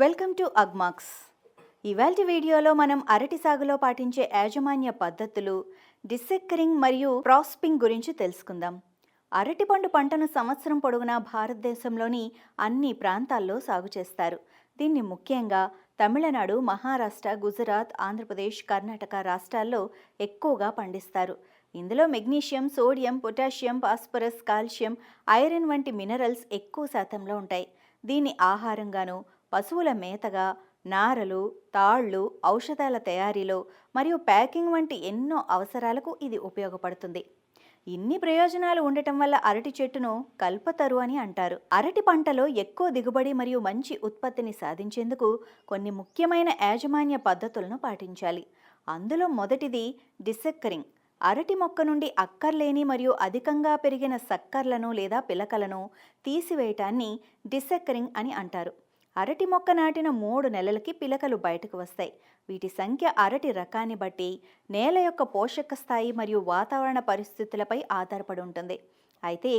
Welcome to Agmax. ఇవాల్టి వీడియోలో మనం అరటి సాగులో పాటించే యాజమాన్య పద్ధతులు డిసెక్కరింగ్ మరియు ప్రాస్పింగ్ గురించి తెలుసుకుందాం. అరటిపండు పంటను సంవత్సరం పొడవునా భారతదేశంలోని అన్ని ప్రాంతాల్లో సాగు చేస్తారు. దీన్ని ముఖ్యంగా తమిళనాడు మహారాష్ట్ర గుజరాత్ ఆంధ్రప్రదేశ్ కర్ణాటక రాష్ట్రాల్లో ఎక్కువగా పండిస్తారు. ఇందులో magnesium sodium potassium phosphorus calcium iron వంటి మినరల్స్ ఎక్కువ శాతంలో ఉంటాయి. దీన్ని ఆహారంగాను పశువుల మేతగా నారలు తాళ్ళు ఔషధాల తయారీలో మరియు ప్యాకింగ్ వంటి ఎన్నో అవసరాలకు ఇది ఉపయోగపడుతుంది. ఇన్ని ప్రయోజనాలు ఉండటం వల్ల అరటి చెట్టును కల్పతరు అని అంటారు. అరటి పంటలో ఎక్కువ దిగుబడి మరియు మంచి ఉత్పత్తిని సాధించేందుకు కొన్ని ముఖ్యమైన యాజమాన్య పద్ధతులను పాటించాలి. అందులో మొదటిది డిసెక్కరింగ్. అరటి మొక్క నుండి అక్కర్లేని మరియు అధికంగా పెరిగిన సక్కర్లను లేదా పిలకలను తీసివేయటాన్ని డిసెక్కరింగ్ అని అంటారు. అరటి మొక్క నాటిన మూడు నెలలకి పిలకలు బయటకు వస్తాయి. వీటి సంఖ్య అరటి రకాన్ని బట్టి నేల యొక్క పోషక స్థాయి మరియు వాతావరణ పరిస్థితులపై ఆధారపడి ఉంటుంది. అయితే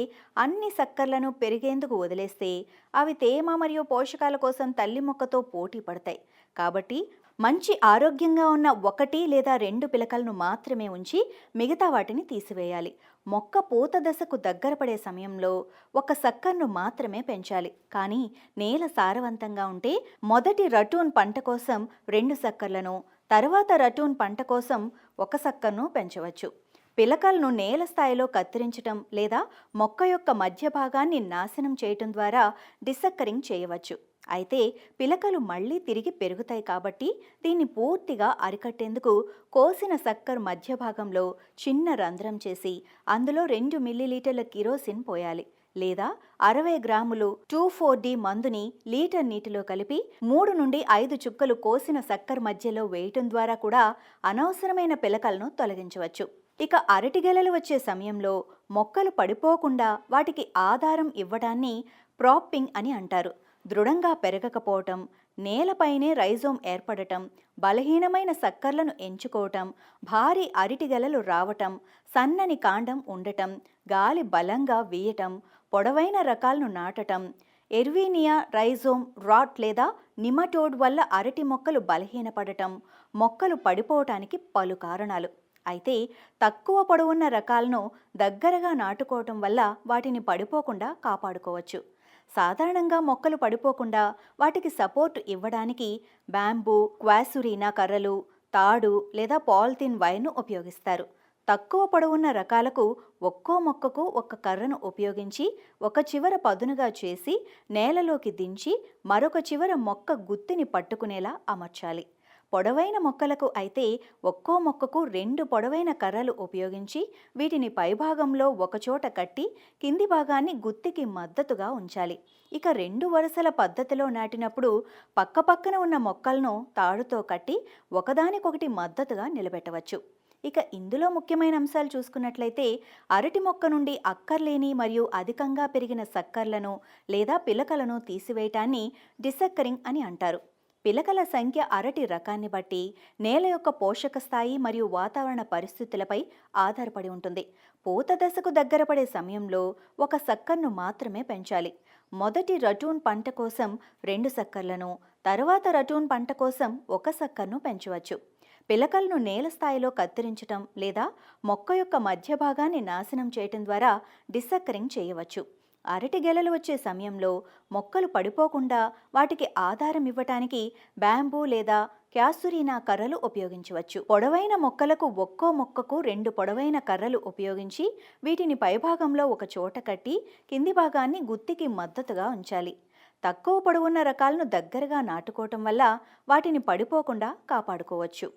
అన్ని సక్కర్లను పెరిగేందుకు వదిలేస్తే అవి తేమ మరియు పోషకాల కోసం తల్లి మొక్కతో పోటీ పడతాయి. కాబట్టి మంచి ఆరోగ్యంగా ఉన్న ఒకటి లేదా రెండు పిలకలను మాత్రమే ఉంచి మిగతా వాటిని తీసివేయాలి. మొక్క పూత దశకు దగ్గర పడే సమయంలో ఒక సక్కర్ను మాత్రమే పెంచాలి. కానీ నేల సారవంతంగా ఉంటే మొదటి రటూన్ పంట కోసం రెండు సక్కర్లను తర్వాత రటూన్ పంట కోసం ఒక సక్కర్ను పెంచవచ్చు. పిలకలను నేల స్థాయిలో కత్తిరించటం లేదా మొక్క యొక్క మధ్య భాగాన్ని నాశనం చేయటం ద్వారా డిసక్కరింగ్ చేయవచ్చు. అయితే పిలకలు మళ్ళీ తిరిగి పెరుగుతాయి కాబట్టి దీన్ని పూర్తిగా అరికట్టేందుకు కోసిన సక్కర్ మధ్య భాగంలో చిన్న రంధ్రం చేసి అందులో రెండు మిల్లీలీటర్ల కిరోసిన్ పోయాలి. లేదా అరవై గ్రాములు టూ ఫోర్ డి మందుని లీటర్ నీటిలో కలిపి మూడు నుండి ఐదు చుక్కలు కోసిన సక్కర్ మధ్యలో వేయటం ద్వారా కూడా అనవసరమైన పిలకలను తొలగించవచ్చు. ఇక అరటి గెలలు వచ్చే సమయంలో మొక్కలు పడిపోకుండా వాటికి ఆధారం ఇవ్వడాన్ని ప్రాప్పింగ్ అని అంటారు. దృఢంగా పెరగకపోవటం నేలపైనే రైజోమ్ ఏర్పడటం బలహీనమైన సక్కర్లను ఎంచుకోవటం భారీ అరటిగెలలు రావటం సన్నని కాండం ఉండటం గాలి బలంగా వీయటం పొడవైన రకాలను నాటటం ఎర్వీనియా రైజోమ్ రాట్ లేదా నిమటోడ్ వల్ల అరటి మొక్కలు బలహీనపడటం మొక్కలు పడిపోవటానికి పలు కారణాలు. అయితే తక్కువ పొడవున్న రకాలను దగ్గరగా నాటుకోవటం వల్ల వాటిని పడిపోకుండా కాపాడుకోవచ్చు. సాధారణంగా మొక్కలు పడిపోకుండా వాటికి సపోర్ట్ ఇవ్వడానికి బ్యాంబూ క్వాసురీనా కర్రలు తాడు లేదా పాలిథిన్ వైర్ను ఉపయోగిస్తారు. తక్కువ పొడవున్న రకాలకు ఒక్కో మొక్కకు ఒక కర్రను ఉపయోగించి ఒక చివర పదునుగా చేసి నేలలోకి దించి మరొక చివర మొక్క గుత్తిని పట్టుకునేలా అమర్చాలి. పొడవైన మొక్కలకు అయితే ఒక్కో మొక్కకు రెండు పొడవైన కర్రలు ఉపయోగించి వీటిని పైభాగంలో ఒకచోట కట్టి కింది భాగాన్ని గుత్తికి మద్దతుగా ఉంచాలి. ఇక రెండు వరుసల పద్ధతిలో నాటినప్పుడు పక్కపక్కన ఉన్న మొక్కలను తాడుతో కట్టి ఒకదానికొకటి మద్దతుగా నిలబెట్టవచ్చు. ఇక ఇందులో ముఖ్యమైన అంశాలు చూసుకున్నట్లయితే అరటి మొక్క నుండి అక్కర్లేని మరియు అధికంగా పెరిగిన సక్కర్లను లేదా పిలకలను తీసివేయటాన్ని డిసక్కరింగ్ అని అంటారు. పిలకల సంఖ్య అరటి రకాన్ని బట్టి నేల యొక్క పోషక స్థాయి మరియు వాతావరణ పరిస్థితులపై ఆధారపడి ఉంటుంది. పూత దశకు దగ్గర పడే సమయంలో ఒక సక్కర్ను మాత్రమే పెంచాలి. మొదటి రటూన్ పంట కోసం రెండు సక్కర్లను తర్వాత రటూన్ పంట కోసం ఒక సక్కర్ను పెంచవచ్చు. పిలకలను నేల స్థాయిలో కత్తిరించటం లేదా మొక్క యొక్క మధ్య భాగాన్ని నాశనం చేయటం ద్వారా డిసక్కరింగ్ చేయవచ్చు. అరటి గెలలు వచ్చే సమయంలో మొక్కలు పడిపోకుండా వాటికి ఆధారం ఇవ్వటానికి బ్యాంబూ లేదా క్యాసురీనా కర్రలు ఉపయోగించవచ్చు. పొడవైన మొక్కలకు ఒక్కో మొక్కకు రెండు పొడవైన కర్రలు ఉపయోగించి వీటిని పైభాగంలో ఒక చోట కట్టి కింది భాగాన్ని గుత్తికి మద్దతుగా ఉంచాలి. తక్కువ పొడవున్న రకాలను దగ్గరగా నాటుకోవటం వల్ల వాటిని పడిపోకుండా కాపాడుకోవచ్చు.